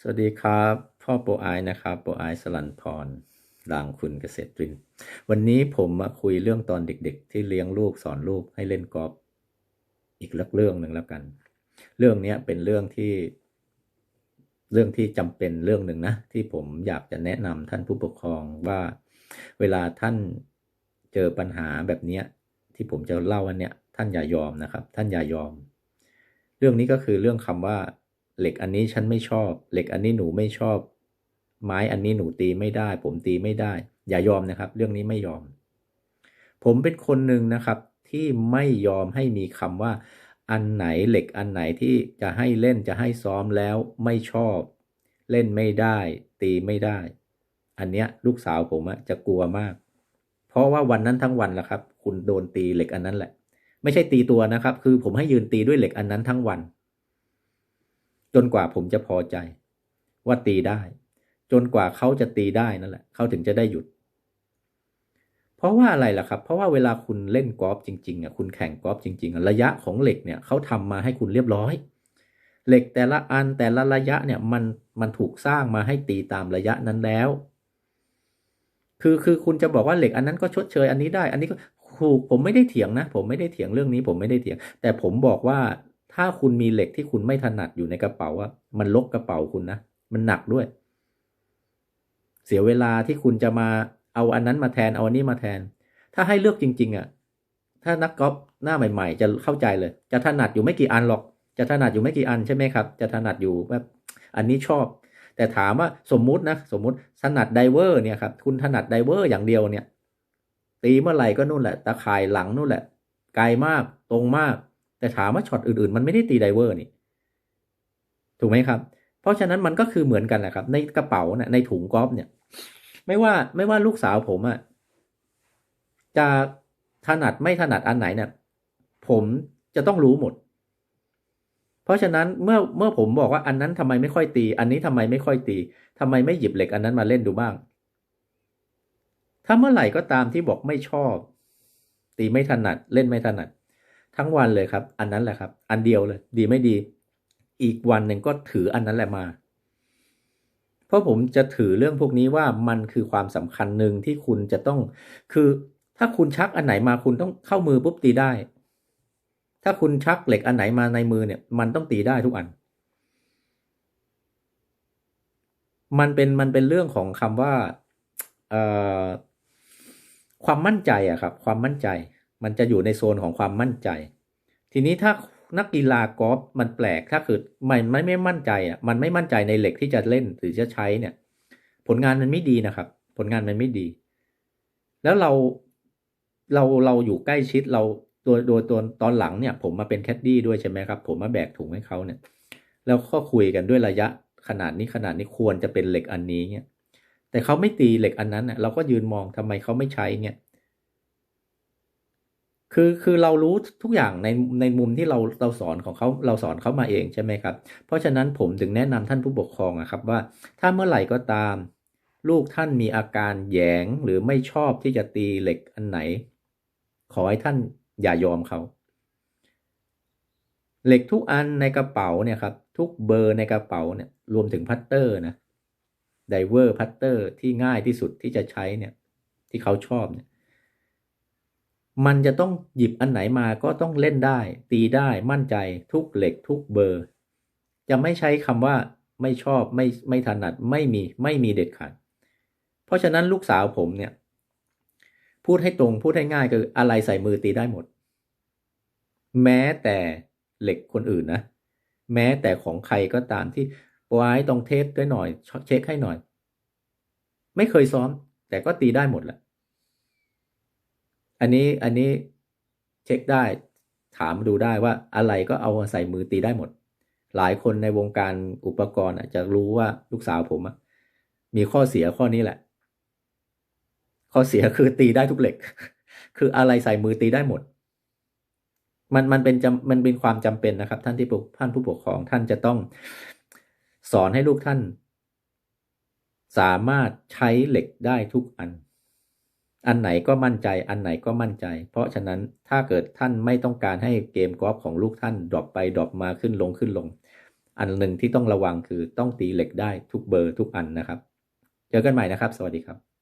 สวัสดีครับ พ่อโปไอนะครับโปไอสลันพรลางคุณเกษตรริน วันนี้ผมมาคุยเรื่องตอนเด็กๆ ที่เลี้ยงลูกสอนลูกให้เล่นกอล์ฟอีกเรื่องหนึ่งแล้วกัน เรื่องนี้เป็นเรื่องที่ เรื่องที่จำเป็นเรื่องหนึ่งนะ ที่ผมอยากจะแนะนำท่านผู้ปกครองว่า เวลาท่านเจอปัญหาแบบนี้ที่ผมจะเล่าวันเนี้ยท่านอย่ายอมนะครับ ท่านอย่ายอม เรื่องนี้ก็คือเรื่องคำว่า เหล็กอันนี้ฉันไม่ชอบ เหล็กอันนี้หนูไม่ชอบ ไม้อันนี้หนูตีไม่ได้ ผมตีไม่ได้ อย่ายอมนะครับ เรื่องนี้ไม่ยอม ผมเป็นคนหนึ่งนะครับที่ไม่ยอมให้มีคำว่า อันไหนเหล็กอันไหนที่จะให้เล่นจะให้ซ้อมแล้วไม่ชอบ เล่นไม่ได้ ตีไม่ได้ อันเนี้ยลูกสาวผมอะจะกลัวมาก เพราะว่าวันนั้นทั้งวันแหละครับ คุณโดนตีเหล็กอันนั้นแหละ ไม่ใช่ตีตัวนะครับ คือผมให้ยืนตีด้วยเหล็กอันนั้นทั้งวัน จนกว่าผมจะพอใจ ว่าตีได้ จนกว่าเขาจะตีได้นั่นแหละเขาถึงจะได้หยุด เพราะว่าอะไรล่ะครับ เพราะว่าเวลาคุณเล่นกอล์ฟจริงๆอะคุณแข่งกอล์ฟจริงๆอะระยะของเหล็กเนี่ยเขาทำมาให้คุณเรียบร้อย เหล็กแต่ละอันแต่ละระยะเนี่ยมันมันถูกสร้างมาให้ตีตามระยะนั้นแล้วคือคือคุณจะบอกว่าเหล็กอันนั้นก็ชดเชยอันนี้ได้ อันนี้ก็ถูกผมไม่ได้เถียงนะ ผมไม่ได้เถียงเรื่องนี้ ผมไม่ได้เถียง แต่ผมบอกว่า ถ้าคุณมีเหล็กที่คุณไม่ถนัดอยู่ในกระเป๋าอะมันลกกระเป๋าคุณนะ มันหนักด้วย เสียเวลาที่คุณจะมาเอาอันนั้นมาแทนเอาอันนี้มาแทน ถ้าให้เลือกจริง ๆอะถ้านักกอล์ฟหน้าใหม่ ๆ จะเข้าใจเลย จะถนัดอยู่ไม่กี่อันหรอก จะถนัดอยู่ไม่กี่อันใช่ไหมครับ จะถนัดอยู่แบบอันนี้ชอบ แต่ถามว่าสมมุตินะ สมมุติถนัดไดเวอร์เนี่ยครับ คุณถนัดไดเวอร์อย่างเดียวเนี่ย ตีเมื่อไหร่ก็นู่นแหละตาข่ายหลังนู่นแหละ ไกลมาก ตรงมาก แต่ถามว่าช็อตอื่นๆ มันไม่ได้ตีไดเวอร์นี่ ถูกไหมครับ เพราะฉะนั้นมันก็คือเหมือนกันแหละครับ ในกระเป๋าเนี่ยในถุงกอล์ฟเนี่ย ไม่ว่าไม่ว่าลูกสาวผมอะจะถนัดไม่ถนัดอันไหนเนี่ยผมจะต้องรู้หมด เพราะฉะนั้นเมื่อเมื่อผมบอกว่าอันนั้นทำไมไม่ค่อยตี อันนี้ทำไมไม่ค่อยตีทำไมไม่หยิบเหล็กอันนั้นมาเล่นดูบ้าง ถ้าเมื่อไหร่ก็ตามที่บอกไม่ชอบ ตีไม่ถนัดเล่นไม่ถนัด ทั้งวันเลยครับ อันนั้นแหละครับ อันเดียวเลย ดีไม่ดี อีกวันหนึ่งก็ถืออันนั้นแหละมา เพราะผมจะถือเรื่องพวกนี้ว่ามันคือความสำคัญหนึ่งที่คุณจะต้อง คือถ้าคุณชักอันไหนมาคุณต้องเข้ามือปุ๊บตีได้ ถ้าคุณชักเหล็กอันไหนมาในมือเนี่ย มันต้องตีได้ทุกอัน มันเป็นมันเป็นเรื่องของคำว่าความมั่นใจอะครับ ความมั่นใจ มันจะอยู่ในโซนของความมั่นใจ ทีนี้ถ้านักกีฬากอล์ฟมันแปลกถ้าคือมันไม่ไม่มั่นใจอะมันไม่มั่นใจในเหล็กที่จะเล่นหรือจะใช้เนี่ย ผลงานมันไม่ดีนะครับ ผลงานมันไม่ดี แล้วเราเราเราอยู่ใกล้ชิดเราตัวโดยตัวตอนหลังเนี่ย ผมมาเป็นแคดดี้ด้วยใช่ไหมครับ ผมมาแบกถุงให้เขาเนี่ย แล้วก็คุยกันด้วยระยะขนาดนี้ขนาดนี้ควรจะเป็นเหล็กอันนี้เนี่ยแต่เขาไม่ตีเหล็กอันนั้นเน่ยเราก็ยืนมองทำไมเขาไม่ใช้เนี่ย คือคือเรารู้ทุกอย่างในในมุมที่เราเราสอนของเขาเราสอนเขามาเองใช่ไหมครับ เพราะฉะนั้นผมถึงแนะนำท่านผู้ปกครองอะครับว่า ถ้าเมื่อไหร่ก็ตาม ลูกท่านมีอาการแยงหรือไม่ชอบที่จะตีเหล็กอันไหน ขอให้ท่านอย่ายอมเขาเหล็กทุกอันในกระเป๋าเนี่ยครับทุกเบอร์ในกระเป๋าเนี่ยรวมถึงพัตเตอร์นะไดเวอร์พัตเตอร์ที่ง่ายที่สุดที่จะใช้เนี่ยที่เขาชอบเนี่ย มันจะต้องหยิบอันไหนมาก็ต้องเล่นได้ ตีได้มั่นใจทุกเหล็กทุกเบอร์ จะไม่ใช้คำว่าไม่ชอบไม่ไม่ถนัดไม่มีไม่มีเด็ดขาดเพราะฉะนั้นลูกสาวผมเนี่ย พูดให้ตรงพูดให้ง่ายคืออะไรใส่มือตีได้หมด แม้แต่เหล็กคนอื่นนะแม้แต่ของใครก็ตามที่ไว้ต้องเทสด้วยหน่อย เช็คให้หน่อย ไม่เคยซ้อม แต่ก็ตีได้หมดแหละ อันนี้อันนี้เช็คได้ถามดูได้ว่าอะไรก็เอามาใส่มือตีได้หมด หลายคนในวงการอุปกรณ์จะรู้ว่าลูกสาวผมมีข้อเสียข้อนี้แหละ ข้อเสียคือตีได้ทุกเหล็ก คืออะไรใส่มือตีได้หมด มันมันเป็นจำมันเป็นความจำเป็นนะครับ ท่านที่ปกท่านผู้ปกครองท่านจะต้องสอนให้ลูกท่าน สามารถใช้เหล็กได้ทุกอัน อันไหนก็มั่นใจ อันไหนก็มั่นใจ เพราะฉะนั้นถ้าเกิดท่านไม่ต้องการให้เกมกอล์ฟของลูกท่านดรอปไปดรอปมาขึ้นลงขึ้นลง อันหนึ่งที่ต้องระวังคือต้องตีเหล็กได้ทุกเบอร์ทุกอันนะครับ เจอกันใหม่นะครับ สวัสดีครับ